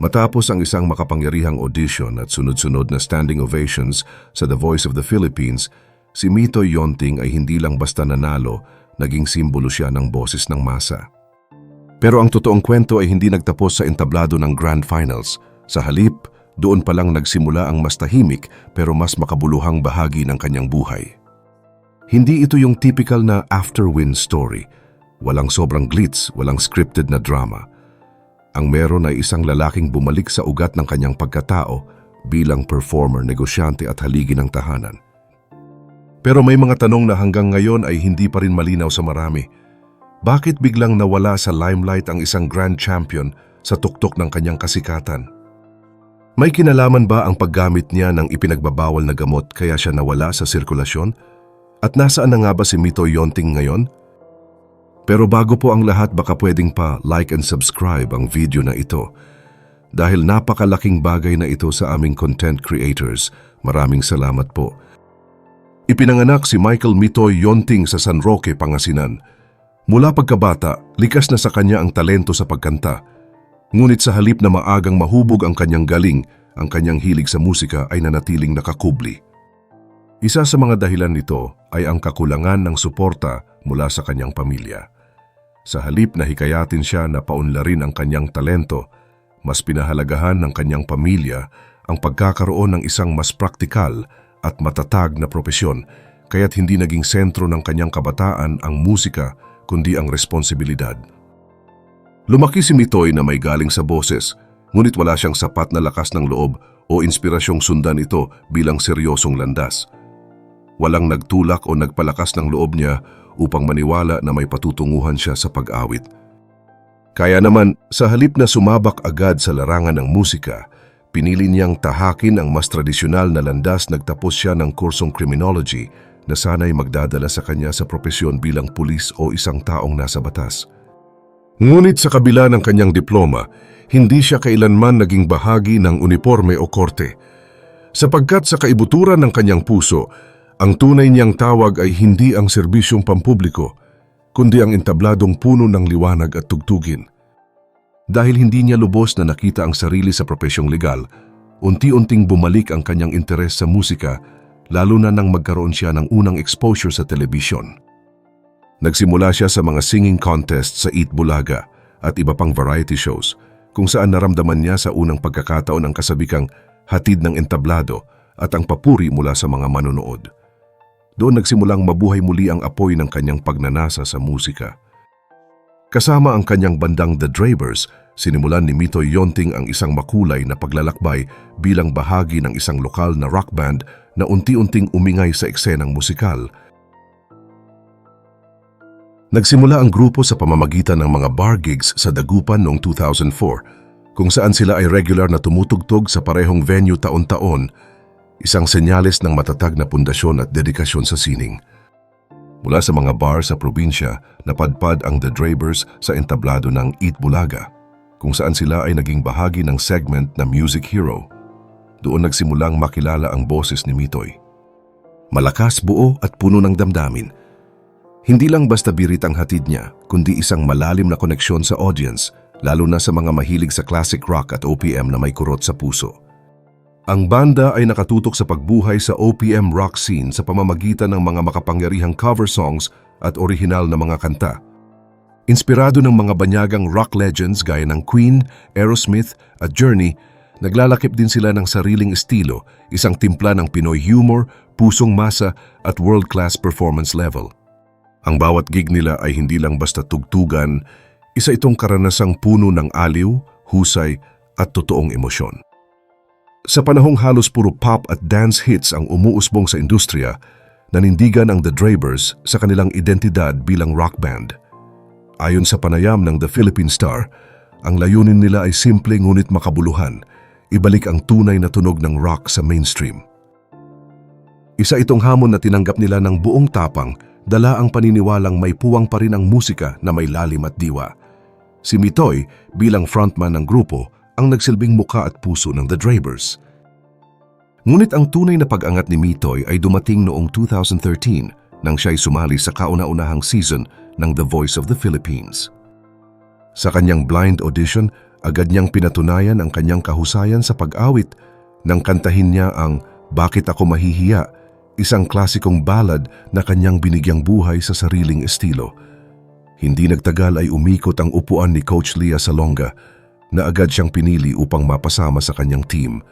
Matapos ang isang makapangyarihang audition at sunod-sunod na standing ovations sa The Voice of the Philippines, si Mito Yonting ay hindi lang basta nanalo, naging simbolo siya ng boses ng masa. Pero ang totoong kwento ay hindi nagtapos sa entablado ng Grand Finals. Sa halip, doon pa lang nagsimula ang mas tahimik pero mas makabuluhang bahagi ng kanyang buhay. Hindi ito yung typical na after-win story. Walang sobrang glitz, walang scripted na drama. Ang meron ay isang lalaking bumalik sa ugat ng kanyang pagkatao bilang performer, negosyante at haligi ng tahanan. Pero may mga tanong na hanggang ngayon ay hindi pa rin malinaw sa marami. Bakit biglang nawala sa limelight ang isang grand champion sa tuktok ng kanyang kasikatan? May kinalaman ba ang paggamit niya ng ipinagbabawal na gamot kaya siya nawala sa sirkulasyon? At nasaan na nga ba si Mito Yonting ngayon? Pero bago po ang lahat baka pwedeng pa like and subscribe ang video na ito. Dahil napakalaking bagay na ito sa aming content creators. Maraming salamat po. Ipinanganak si Michael Mitoy Yonting sa San Roque, Pangasinan. Mula pagkabata, likas na sa kanya ang talento sa pagkanta. Ngunit sa halip na maagang mahubog ang kanyang galing, ang kanyang hilig sa musika ay nanatiling nakakubli. Isa sa mga dahilan nito ay ang kakulangan ng suporta mula sa kanyang pamilya. Sa halip na hikayatin siya na paunlarin ang kanyang talento, mas pinahalagahan ng kanyang pamilya ang pagkakaroon ng isang mas praktikal at matatag na propesyon kaya't hindi naging sentro ng kanyang kabataan ang musika kundi ang responsibilidad. Lumaki si Mitoy na may galing sa boses, ngunit wala siyang sapat na lakas ng loob o inspirasyong sundan ito bilang seryosong landas. Walang nagtulak o nagpalakas ng loob niya upang maniwala na may patutunguhan siya sa pag-awit. Kaya naman, sa halip na sumabak agad sa larangan ng musika, pinili niyang tahakin ang mas tradisyonal na landas nagtapos siya ng kursong criminology na sana'y magdadala sa kanya sa propesyon bilang pulis o isang taong nasa batas. Ngunit sa kabila ng kanyang diploma, hindi siya kailanman naging bahagi ng uniforme o korte. Sapagkat sa kaibuturan ng kanyang puso, ang tunay niyang tawag ay hindi ang serbisyong pampubliko, kundi ang entabladong puno ng liwanag at tugtugin. Dahil hindi niya lubos na nakita ang sarili sa propesyong legal, unti-unting bumalik ang kanyang interes sa musika lalo na nang magkaroon siya ng unang exposure sa telebisyon. Nagsimula siya sa mga singing contests sa Eat Bulaga at iba pang variety shows kung saan naramdaman niya sa unang pagkakataon ang kasabikang hatid ng entablado at ang papuri mula sa mga manonood. Doon nagsimulang mabuhay muli ang apoy ng kanyang pagnanasa sa musika. Kasama ang kanyang bandang The Dravers, sinimulan ni Mito Yonting ang isang makulay na paglalakbay bilang bahagi ng isang lokal na rock band na unti-unting umingay sa eksenang musikal. Nagsimula ang grupo sa pamamagitan ng mga bar gigs sa Dagupan noong 2004, kung saan sila ay regular na tumutugtog sa parehong venue taon-taon isang senyales ng matatag na pundasyon at dedikasyon sa sining. Mula sa mga bar sa probinsya, napadpad ang The Dravers sa entablado ng Eat Bulaga, kung saan sila ay naging bahagi ng segment na Music Hero. Doon nagsimulang makilala ang boses ni Mitoy. Malakas, buo at puno ng damdamin. Hindi lang basta birit ang hatid niya, kundi isang malalim na koneksyon sa audience, lalo na sa mga mahilig sa classic rock at OPM na may kurot sa puso. Ang banda ay nakatutok sa pagbuhay sa OPM rock scene sa pamamagitan ng mga makapangyarihang cover songs at orihinal na mga kanta. Inspirado ng mga banyagang rock legends gaya ng Queen, Aerosmith at Journey, naglalakip din sila ng sariling estilo, isang timpla ng Pinoy humor, pusong masa at world-class performance level. Ang bawat gig nila ay hindi lang basta tugtugan, isa itong karanasang puno ng aliw, husay at totoong emosyon. Sa panahong halos puro pop at dance hits ang umuusbong sa industriya, nanindigan ang The Dravers sa kanilang identidad bilang rock band. Ayon sa panayam ng The Philippine Star, ang layunin nila ay simple ngunit makabuluhan, ibalik ang tunay na tunog ng rock sa mainstream. Isa itong hamon na tinanggap nila ng buong tapang, dala ang paniniwalang may puwang pa rin ang musika na may lalim at diwa. Si Mitoy bilang frontman ng grupo ang nagsilbing muka at puso ng The Dravers. Ngunit ang tunay na pag-angat ni Mitoy ay dumating noong 2013 nang siya'y sumali sa kauna-unahang season ng The Voice of the Philippines. Sa kanyang blind audition agad niyang pinatunayan ang kanyang kahusayan sa pag-awit nang kantahin niya ang Bakit Ako Mahihiya, isang klasikong ballad na kanyang binigyang buhay sa sariling estilo. Hindi nagtagal ay umikot ang upuan ni Coach Lia Salonga na agad siyang pinili upang mapasama sa kanyang team.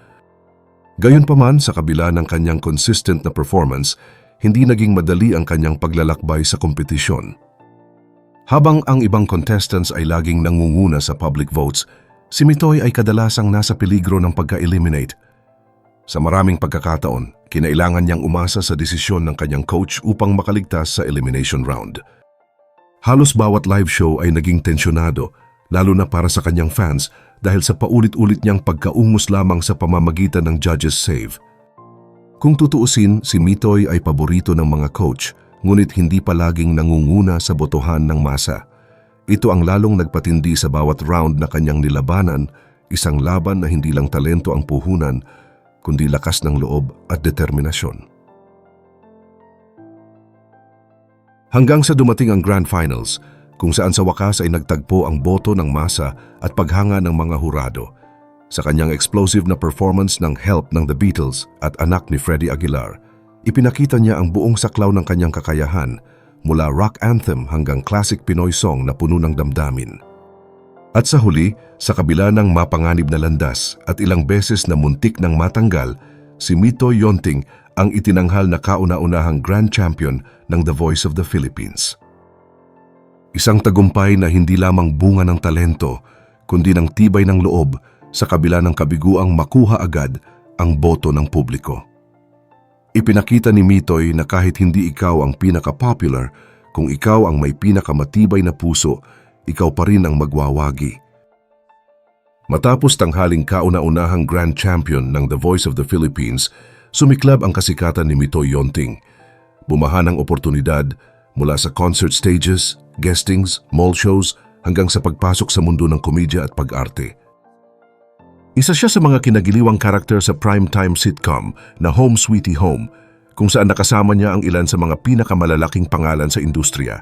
Gayunpaman sa kabila ng kanyang consistent na performance, hindi naging madali ang kanyang paglalakbay sa kompetisyon. Habang ang ibang contestants ay laging nangunguna sa public votes, si Mitoy ay kadalasang nasa peligro ng pagka-eliminate. Sa maraming pagkakataon, kinailangan niyang umasa sa desisyon ng kanyang coach upang makaligtas sa elimination round. Halos bawat live show ay naging tensyonado, lalo na para sa kanyang fans dahil sa paulit-ulit niyang pagkaungos lamang sa pamamagitan ng judges save. Kung tutuusin, si Mitoy ay paborito ng mga coach, ngunit hindi palaging nangunguna sa botohan ng masa. Ito ang lalong nagpatindi sa bawat round na kanyang nilabanan, isang laban na hindi lang talento ang puhunan, kundi lakas ng loob at determinasyon. Hanggang sa dumating ang Grand Finals, kung saan sa wakas ay nagtagpo ang boto ng masa at paghanga ng mga hurado. Sa kanyang explosive na performance ng Help ng The Beatles at anak ni Freddie Aguilar, ipinakita niya ang buong saklaw ng kanyang kakayahan mula rock anthem hanggang classic Pinoy song na puno ng damdamin. At sa huli, sa kabila ng mapanganib na landas at ilang beses na muntik ng matanggal, si Mito Yonting ang itinanghal na kauna-unahang Grand Champion ng The Voice of the Philippines. Isang tagumpay na hindi lamang bunga ng talento, kundi ng tibay ng loob sa kabila ng kabiguang makuha agad ang boto ng publiko. Ipinakita ni Mitoy na kahit hindi ikaw ang pinaka-popular, kung ikaw ang may pinakamatibay na puso, ikaw pa rin ang magwawagi. Matapos tanghaling kauna-unahang Grand Champion ng The Voice of the Philippines, sumiklab ang kasikatan ni Mitoy Yonting. Bumahan ang oportunidad mula sa concert stages, guestings, mall shows, hanggang sa pagpasok sa mundo ng komedya at pag-arte. Isa siya sa mga kinagiliwang karakter sa primetime sitcom na Home Sweetie Home, kung saan nakasama niya ang ilan sa mga pinakamalalaking pangalan sa industriya.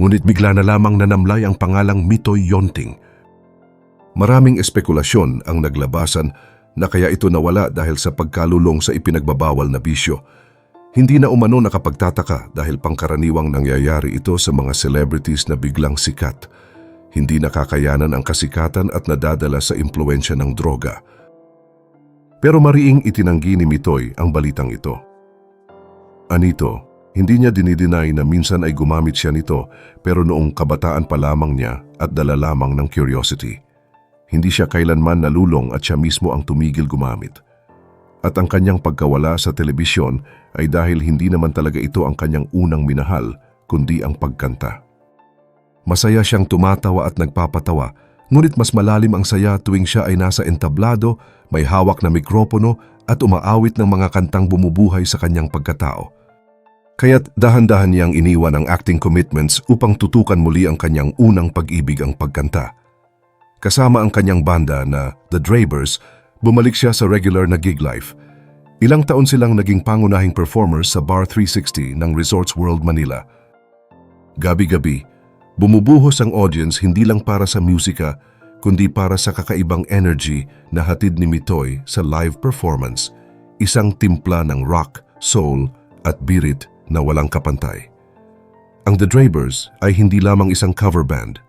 Ngunit bigla na lamang nanamlay ang pangalang Mitoy Yonting. Maraming espekulasyon ang naglabasan na kaya ito nawala dahil sa pagkalulong sa ipinagbabawal na bisyo. Hindi na umano nakapagtataka dahil pangkaraniwang nangyayari ito sa mga celebrities na biglang sikat. Hindi nakakayanan ang kasikatan at nadadala sa impluensya ng droga. Pero mariing itinanggi ni Mitoy ang balitang ito. Anito, hindi niya dinideny na minsan ay gumamit siya nito pero noong kabataan pa lamang niya at dala lamang ng curiosity. Hindi siya kailanman nalulong at siya mismo ang tumigil gumamit. At ang kanyang pagkawala sa telebisyon ay dahil hindi naman talaga ito ang kanyang unang minahal, kundi ang pagkanta. Masaya siyang tumatawa at nagpapatawa, ngunit mas malalim ang saya tuwing siya ay nasa entablado, may hawak na mikropono at umaawit ng mga kantang bumubuhay sa kanyang pagkatao. Kaya't dahan-dahan niyang iniwan ang acting commitments upang tutukan muli ang kanyang unang pag-ibig ang pagkanta. Kasama ang kanyang banda na The Drabers, bumalik siya sa regular na gig life. Ilang taon silang naging pangunahing performers sa Bar 360 ng Resorts World Manila. Gabi-gabi, bumubuhos ang audience hindi lang para sa musika, kundi para sa kakaibang energy na hatid ni Mitoy sa live performance, isang timpla ng rock, soul at birit na walang kapantay. Ang The Drabers ay hindi lamang isang cover band.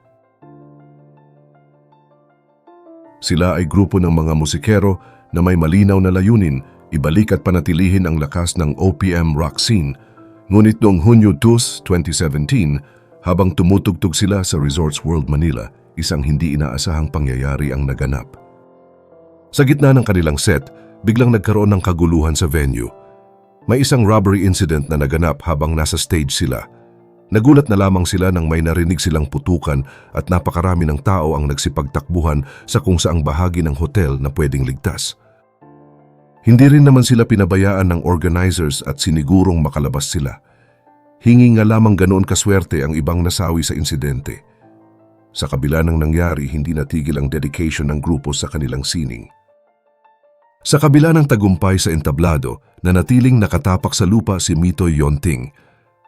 Sila ay grupo ng mga musikero na may malinaw na layunin ibalik at panatilihin ang lakas ng OPM rock scene. Ngunit noong Hunyo 2, 2017, habang tumutugtog sila sa Resorts World Manila, isang hindi inaasahang pangyayari ang naganap. Sa gitna ng kanilang set, biglang nagkaroon ng kaguluhan sa venue. May isang robbery incident na naganap habang nasa stage sila. Nagulat na lamang sila nang may narinig silang putukan at napakarami ng tao ang nagsipagtakbuhan sa kung saang bahagi ng hotel na pwedeng ligtas. Hindi rin naman sila pinabayaan ng organizers at sinigurong makalabas sila. Hingi nga lamang ganoon kaswerte ang ibang nasawi sa insidente. Sa kabila ng nangyari, hindi natigil ang dedication ng grupo sa kanilang sining. Sa kabila ng tagumpay sa entablado, nanatiling nakatapak sa lupa si Mito Yonting.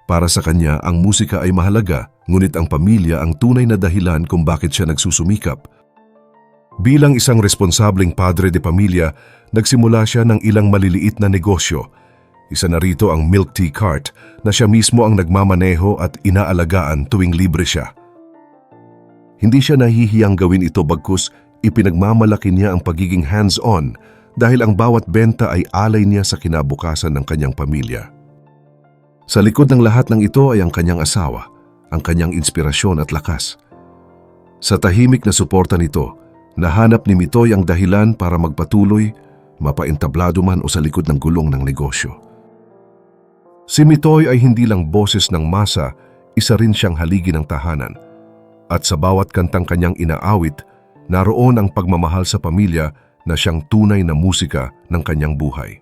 Para sa kanya, ang musika ay mahalaga, ngunit ang pamilya ang tunay na dahilan kung bakit siya nagsusumikap. Bilang isang responsableng padre de pamilya, nagsimula siya ng ilang maliliit na negosyo. Isa na rito ang milk tea cart na siya mismo ang nagmamaneho at inaalagaan tuwing libre siya. Hindi siya nahihiyang gawin ito bagkus ipinagmamalaki niya ang pagiging hands-on dahil ang bawat benta ay alay niya sa kinabukasan ng kanyang pamilya. Sa likod ng lahat ng ito ay ang kanyang asawa, ang kanyang inspirasyon at lakas. Sa tahimik na suporta nito, nahanap ni Mitoy ang dahilan para magpatuloy, mapaintablado man o sa likod ng gulong ng negosyo. Si Mitoy ay hindi lang boses ng masa, isa rin siyang haligi ng tahanan. At sa bawat kantang kanyang inaawit, naroon ang pagmamahal sa pamilya na siyang tunay na musika ng kanyang buhay.